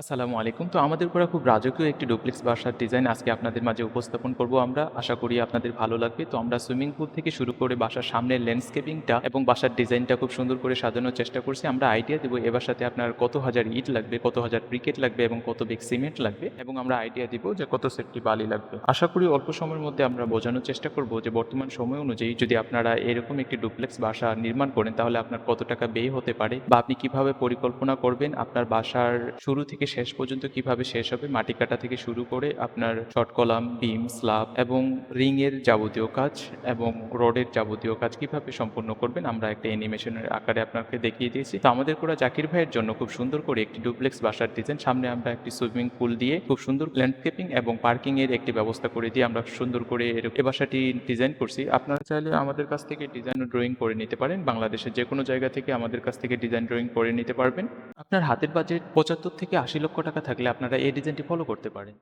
আসসালামু আলাইকুম। তো আমাদের করা খুব রাজকীয় একটি ডুপ্লেক্স বাসার ডিজাইন আজকে আপনাদের মাঝে উপস্থাপন করব আমরা। আশা করি আপনাদের ভালো লাগবে। তো আমরা সুইমিং পুল থেকে শুরু করে বাসার সামনের ল্যান্ডস্কেপিংটা এবং বাসার ডিজাইনটা খুব সুন্দর করে সাজানোর চেষ্টা করছি। আমরা আইডিয়া দেবো এ বাসাতে আপনার কত হাজার ইট লাগবে, কত হাজার ব্রিকেট লাগবে এবং কত বেগ সিমেন্ট লাগবে এবং আমরা আইডিয়া দিব যে কত সেটটি বালি লাগবে। আশা করি অল্প সময়ের মধ্যে আমরা বোঝানোর চেষ্টা করব যে বর্তমান সময় অনুযায়ী যদি আপনারা এরকম একটি ডুপ্লেক্স বাসা নির্মাণ করেন তাহলে আপনার কত টাকা ব্যয় হতে পারে বা আপনি কীভাবে পরিকল্পনা করবেন আপনার বাসার শুরু থেকে শেষ পর্যন্ত কীভাবে শেষ হবে? মাটি কাটা থেকে শুরু করে আপনার শর্ট কলাম বিম স্ল্যাব এবং রিং এর যাবতীয় কাজ এবং রডের যাবতীয় কাজ কীভাবে সম্পূর্ণ করবেন? আমরা একটা অ্যানিমেশনের আকারে আপনাকে দেখিয়ে দিয়েছি। তো আমাদের করা জাকির ভাইয়ের জন্য খুব সুন্দর করে একটি ডুপ্লেক্স বাসার ডিজাইন। সামনে আমরা একটি সুইমিং পুল দিয়ে খুব সুন্দর ল্যান্ডস্কেপিং এবং পার্কিং এর একটি ব্যবস্থা করে দিয়ে আমরা সুন্দর করে এ বাসাটি ডিজাইন করছি। আপনারা চাইলে আমাদের কাছ থেকে ডিজাইন ড্রয়িং করে নিতে পারেন। বাংলাদেশের যে কোনো জায়গা থেকে আমাদের কাছ থেকে ডিজাইন ড্রয়িং করে নিতে পারবেন। আপনার হাতের বাজেট পঁচাত্তর থেকে আশি লক্ষ টাকা থাকলে আপনারা এই ডিজাইনটি ফলো করতে পারেন।